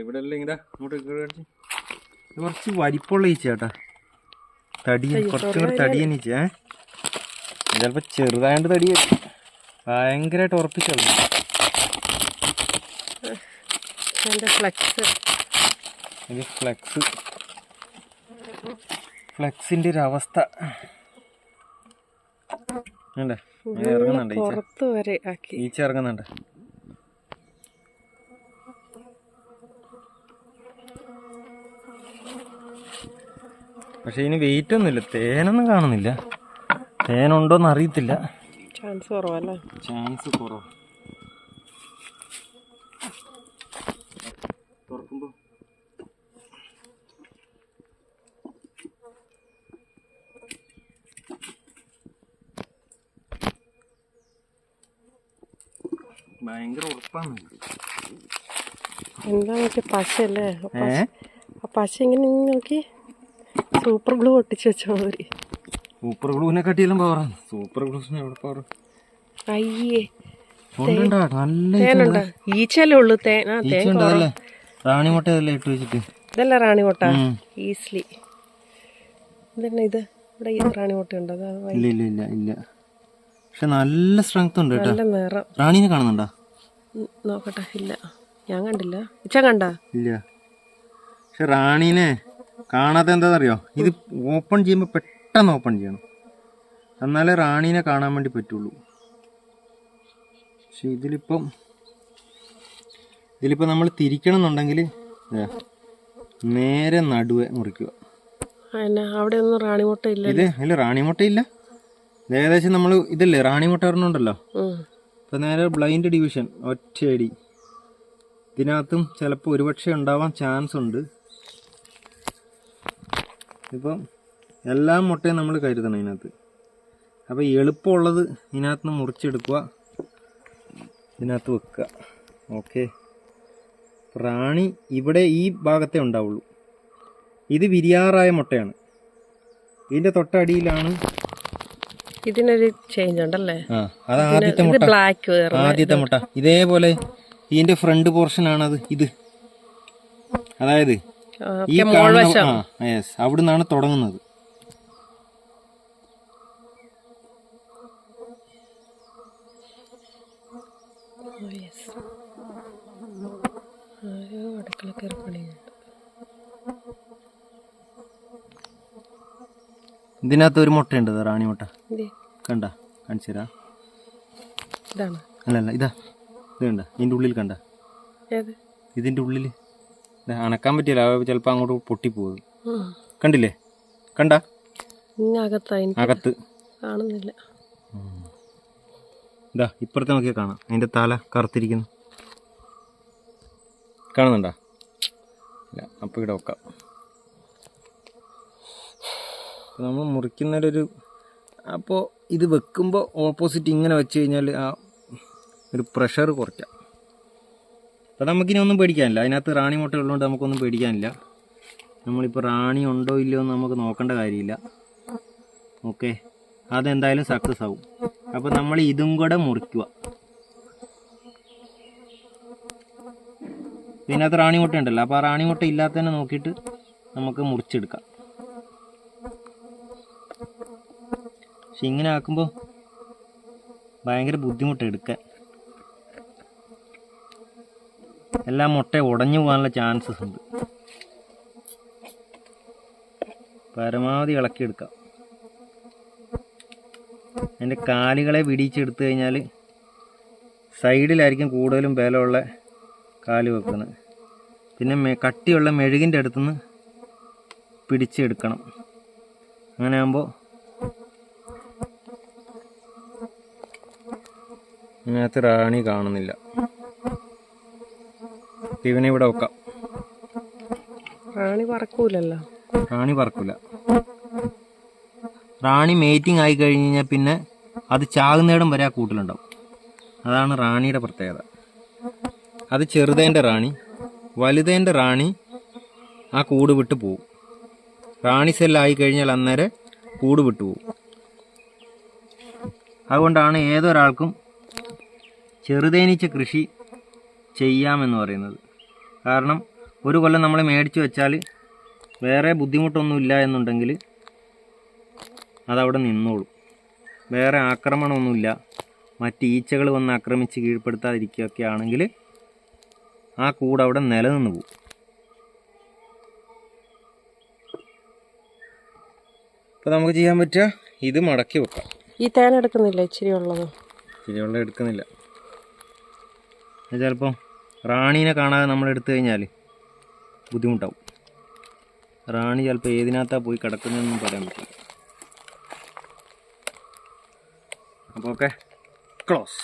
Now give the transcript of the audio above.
ഇവിടെ എല്ലാം അങ്ങോട്ട് കുറച്ച് വലിപ്പമുള്ള ഈച്ചേട്ടാ തടിയൻ കുറച്ചും കൂടെ തടിയൻ ഈച്ച ഏ? ചിലപ്പോ ചെറുതായിട്ട് തടി ഭയങ്കരമായിട്ട് ഉറപ്പിച്ചോളൂ എന്റെ ഫ്ലക്സ് ഇത് ഫ്ലെക്സ് ഫ്ലെക്സിന്റെ ഒരു അവസ്ഥ. ഇറങ്ങുന്നുണ്ട് ഈച്ച ഇറങ്ങുന്നുണ്ട്. പക്ഷെ ഇതിന് വെയിറ്റ് ഒന്നുമില്ല. തേനൊന്നും കാണുന്നില്ല. തേനുണ്ടോന്ന് അറിയത്തില്ല. ചാൻസ് കുറവല്ലേ? ചാൻസ് കുറവ്. തുറക്കുമ്പോ. ഭയങ്കര ഉറപ്പാണ്. എന്താ നോക്കിയ പശ- അല്ലേ പശ ഇങ്ങനെ നോക്കി? സൂപ്പർ ഗ്ലൂ ഒട്ടിച്ച് വെച്ചാൽ മതി സൂപ്പർ ഗ്ലൂവിനെ കാട്ടിയെല്ലാം പവറാണ് സൂപ്പർ ഗ്ലൂസിന് എവിടെ പവർ അയ്യേ. തേനുണ്ട്? ഈച്ചല്ലേ ഉള്ളു തേൻ ആ തേൻ കുറവ്. ഈച്ചുണ്ടല്ലേ റാണി മുട്ട ഇതെല്ലാം ഇട്ട് വെച്ചിട്ട്? ഇതല്ല റാണിമുട്ട. ഈസിലി ഇതന്നെ ഇത്. ഇവിടെ റാണിമുട്ട ഉണ്ട് ഇല്ല ഇല്ല ഇല്ല ഇല്ല. പക്ഷെ നല്ല സ്ട്രെങ്ത് ഉണ്ട് കേട്ടോ. നല്ല നിറം. റാണീനെ കാണുന്നുണ്ടോ? നോക്കട്ടെ. ഇല്ല. ഞാൻ കണ്ടില്ല. ഇച്ച കണ്ട? ഇല്ല. പക്ഷെ റാണീനെ കാണാത്ത എന്താണെന്നറിയോ ഇത് ഓപ്പൺ ചെയ്യുമ്പോൾ പെട്ടെന്ന് ഓപ്പൺ ചെയ്യണം. എന്നാലേ റാണീനെ കാണാൻ വേണ്ടി പറ്റുള്ളൂ. പക്ഷെ ഇതിലിപ്പം ഇതിലിപ്പോൾ നമ്മൾ തിരിക്കണം എന്നുണ്ടെങ്കിൽ നേരെ നടുവെ മുറിക്കുക. അവിടെ ഒന്നും റാണിമുട്ട ഇല്ല ഇത് റാണിമുട്ടയില്ല ഇത് ഏകദേശം നമ്മൾ ഇതല്ലേ റാണിമുട്ട പറഞ്ഞുണ്ടല്ലോ. ഇപ്പം നേരെ ബ്ലൈൻഡ് ഡിവിഷൻ ഒറ്റയടി. ഇതിനകത്തും ചിലപ്പോൾ ഒരുപക്ഷെ ഉണ്ടാവാൻ ചാൻസ് ഉണ്ട്. ഇപ്പം എല്ലാ മുട്ടയും നമ്മൾ കരുതണം ഇതിനകത്ത്. അപ്പോൾ എളുപ്പമുള്ളത് ഇതിനകത്ത് നിന്ന് മുറിച്ചെടുക്കുക. ഇതിനകത്ത് വെക്കുക. ഓക്കെ. പ്രാണി ഇവിടെ ഈ ഭാഗത്തേ ഉണ്ടാവുള്ളൂ. ഇത് വിരിയാറായ മുട്ടയാണ്. ഇതിന്റെ തൊട്ടടിയിലാണ് ഇതിനൊരു ചേഞ്ച് ഉണ്ടല്ലേ? ആ അത് ആദ്യത്തെ മുട്ട. ബ്ലാക്ക് ആദ്യത്തെ മുട്ട. ഇതേപോലെ ഇതിന്റെ ഫ്രണ്ട് പോർഷൻ ആണത് ഇത്. അതായത് അവിടുന്നാണ് തുടങ്ങുന്നത്. അടുക്കള കയറി പണിയുണ്ട് ഇതിനകത്ത് ഒരു മുട്ടയുണ്ട് റാണി മുട്ട. കണ്ട കാണിച്ചു തരാ. ഇതാണ്. അല്ല അല്ല ഇതാ ഇത് കണ്ട ഇതിന്റെ ഉള്ളിൽ കണ്ട. ഏത്? ഇതിന്റെ ഉള്ളിൽ അനക്കാൻ പറ്റില്ല ചിലപ്പോൾ അങ്ങോട്ട് പൊട്ടിപ്പോകും. കണ്ടില്ലേ? കണ്ട? അകത്ത്. കാണുന്നില്ല. ഇതാ ഇപ്പുറത്തെ നോക്കിയാൽ കാണാം. അതിന്റെ തല കറുത്തിരിക്കുന്നു. കാണുന്നുണ്ടോ? ഇല്ല അപ്പോൾ ഇവിടെ വെക്കാം. നമ്മൾ മുറിക്കുന്നതിലൊരു അപ്പോൾ ഇത് വെക്കുമ്പോൾ ഓപ്പോസിറ്റ് ഇങ്ങനെ വെച്ച് കഴിഞ്ഞാൽ ആ ഒരു പ്രഷർ കുറയ്ക്കാം. അപ്പോൾ നമുക്കിനി ഒന്നും പേടിക്കാനില്ല. അതിനകത്ത് റാണി മുട്ട ഉള്ളതുകൊണ്ട് നമുക്കൊന്നും പേടിക്കാനില്ല. നമ്മളിപ്പോൾ റാണി ഉണ്ടോ ഇല്ലയോ എന്ന് നമുക്ക് നോക്കേണ്ട കാര്യമില്ല. ഓക്കെ. അതെന്തായാലും സക്സസ് ആവും. അപ്പോൾ നമ്മൾ ഇതും കൂടെ മുറിക്കുക. ഇതിനകത്ത് റാണി മുട്ട ഉണ്ടല്ലോ. അപ്പോൾ ആ റാണി മുട്ട ഇല്ലാത്തതിനെ നോക്കിയിട്ട് നമുക്ക് മുറിച്ചെടുക്കാം. പക്ഷെ ഇങ്ങനെ ആക്കുമ്പോൾ ഭയങ്കര ബുദ്ധിമുട്ട് എടുക്കാൻ. എല്ലാ മുട്ട ഉടഞ്ഞു പോകാനുള്ള ചാൻസസ് ഉണ്ട്. പരമാവധി ഇളക്കിയെടുക്കാം അതിന്റെ കാലുകളെ പിടിച്ചെടുത്തു കഴിഞ്ഞാൽ സൈഡിലായിരിക്കും കൂടുതലും ബലമുള്ള കാൽ വെക്കുന്നത്. പിന്നെ കട്ടിയുള്ള മെഴുകിന്റെ അടുത്തുനിന്ന് പിടിച്ചെടുക്കണം. അങ്ങനെ ആകുമ്പോൾ ഇതിനകത്ത് റാണി കാണുന്നില്ല. ഇവനെ ഇവിടെ വെക്കാം. റാണി പറക്കൂലല്ലോ. റാണി പറക്കൂല. റാണി മേറ്റിംഗ് ആയി കഴിഞ്ഞ് കഴിഞ്ഞാൽ പിന്നെ അത് ചാകുന്നിടം വരെ ആ കൂട്ടിലുണ്ടാവും. അതാണ് റാണിയുടെ പ്രത്യേകത. അത് ചെറുതേന്റെ റാണി വലുതേന്റെ റാണി ആ കൂട് വിട്ടു പോവും. റാണി സെല്ലായി കഴിഞ്ഞാൽ അന്നേരം കൂട് വിട്ടു പോവും. അതുകൊണ്ടാണ് ഏതൊരാൾക്കും ചെറുതേനിച്ച കൃഷി ചെയ്യാമെന്ന് പറയുന്നത്. കാരണം ഒരു കൊല്ലം നമ്മൾ മേടിച്ച് വെച്ചാൽ വേറെ ബുദ്ധിമുട്ടൊന്നുമില്ല എന്നുണ്ടെങ്കിൽ അതവിടെ നിന്നോളും. വേറെ ആക്രമണമൊന്നുമില്ല. മറ്റ് ഈച്ചകൾ വന്ന് ആക്രമിച്ച് കീഴ്പ്പെടുത്താതിരിക്കുകയൊക്കെ ആണെങ്കിൽ ആ കൂട് അവിടെ നിലനിന്ന് പോകും അപ്പോൾ നമുക്ക് ചെയ്യാൻ പറ്റുക ഇത് മടക്കി വെക്കാം. ഈ തേൻ എടുക്കുന്നില്ല? ഇച്ചിരി ഉള്ളത്. ശരിയുള്ള എടുക്കുന്നില്ല. ചിലപ്പോൾ ചിലപ്പം റാണീനെ കാണാതെ നമ്മൾ എടുത്തു കഴിഞ്ഞാൽ ബുദ്ധിമുട്ടാവും. റാണി ചിലപ്പോൾ ഏതിനകത്താണ് പോയി കിടക്കുന്നതെന്നും പറയാൻ പറ്റില്ല. അപ്പോൾ ഓക്കെ ക്ലോസ്